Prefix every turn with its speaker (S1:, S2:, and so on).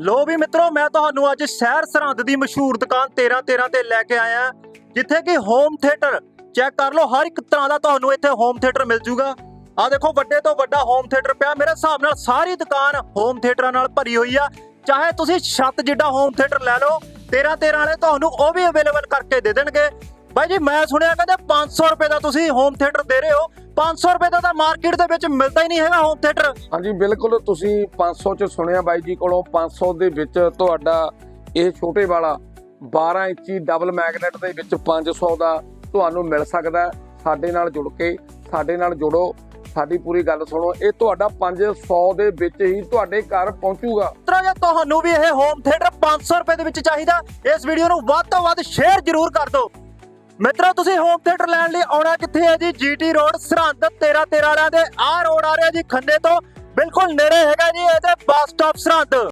S1: ਲੋ ਵੀ ਮਿੱਤਰੋ, ਮੈਂ ਤੁਹਾਨੂੰ ਅੱਜ ਸ਼ਹਿਰ ਸਰਹੰਦ ਦੀ ਮਸ਼ਹੂਰ ਦੁਕਾਨ 13 13 ਤੇ ਲੈ ਕੇ ਆਇਆ। ਜਿੱਥੇ ਕਿ ਹੋਮ ਥੀਏਟਰ ਚੈੱਕ ਕਰ ਲਓ, ਹਰ ਇੱਕ ਤਰ੍ਹਾਂ ਦਾ ਤੁਹਾਨੂੰ ਇੱਥੇ ਹੋਮ ਥੀਏਟਰ ਮਿਲ ਜੂਗਾ। ਆ ਦੇਖੋ, ਵੱਡੇ ਤੋਂ ਵੱਡਾ ਹੋਮ ਥੀਏਟਰ ਪਿਆ। ਮੇਰੇ ਹਿਸਾਬ ਨਾਲ ਸਾਰੀ ਦੁਕਾਨ ਹੋਮ ਥੀਏਟਰਾਂ ਨਾਲ ਭਰੀ ਹੋਈ ਆ। ਚਾਹੇ ਤੁਸੀਂ ਛੱਤ ਜਿੱਡਾ ਹੋਮ ਥੀਏਟਰ ਲੈ ਲਓ 13 13 ਵਾਲੇ ਤੁਹਾਨੂੰ ਉਹ ਵੀ ਅਵੇਲੇਬਲ ਕਰਕੇ ਦੇ ਦੇਣਗੇ। ਬਾਈ ਜੀ ਮੈਂ ਸੁਣਿਆ ਕਹਿੰਦੇ 500 ਰੁਪਏ ਦਾ ਤੁਸੀਂ ਹੋਮ ਥੀਏਟਰ ਦੇ ਰਹੇ ਹੋ। 500 ਰੁਪਏ ਦਾ ਤਾਂ ਮਾਰਕੀਟ ਦੇ ਵਿੱਚ ਮਿਲਦਾ ਹੀ ਨਹੀਂ ਹੈਗਾ ਹੋਮ ਥੀਏਟਰ
S2: ਹਾਂਜੀ ਬਿਲਕੁਲ ਤੁਸੀਂ 500 ਚ ਸੁਣਿਆ ਬਾਈ ਜੀ ਕੋਲੋਂ। 500 ਦੇ ਵਿੱਚ ਤੁਹਾਡਾ ਇਹ ਛੋਟੇ ਵਾਲਾ 12 ਇੰਚੀ ਡਬਲ ਮੈਗਨੇਟ ਦੇ ਵਿੱਚ 500 ਦਾ ਤੁਹਾਨੂੰ ਮਿਲ ਸਕਦਾ। ਸਾਡੇ ਨਾਲ ਜੁੜ ਕੇ ਸਾਡੇ ਨਾਲ ਜੁੜੋ। ਸਾਡੀ ਪੂਰੀ ਗੱਲ ਸੁਣੋ। ਇਹ ਤੁਹਾਡਾ 500 ਦੇ ਵਿੱਚ ਹੀ ਤੁਹਾਡੇ ਘਰ ਪਹੁੰਚੂਗਾ।
S1: ਮਿੱਤਰੋ ਜੇ ਤੁਹਾਨੂੰ ਵੀ ਇਹ ਹੋਮ ਥੀਏਟਰ 500 ਰੁਪਏ ਦੇ ਵਿੱਚ ਚਾਹੀਦਾ ਇਸ ਵੀਡੀਓ ਨੂੰ ਵੱਧ ਤੋਂ ਵੱਧ ਸ਼ੇਅਰ ਜ਼ਰੂਰ ਕਰ ਦਿਓ। ਮਿੱਤਰੋ, ਤੁਸੀਂ ਹੋਮ ਥੀਏਟਰ ਲੈਣ ਲਈ ਆਉਣਾ ਕਿੱਥੇ ਹੈ ਜੀ? ਜੀਟੀ ਰੋਡ ਸਰਹੰਦ 13 13 ਵਾਲਿਆਂ ਦੇ ਆਹ ਰੋਡ ਆ ਰਿਹਾ ਜੀ, ਖੰਨੇ ਤੋਂ। ਬਿਲਕੁਲ ਨੇੜੇ ਹੈਗਾ ਜੀ ਇਹਦੇ ਬੱਸ ਸਟਾਪ ਸਰਹੰਦ।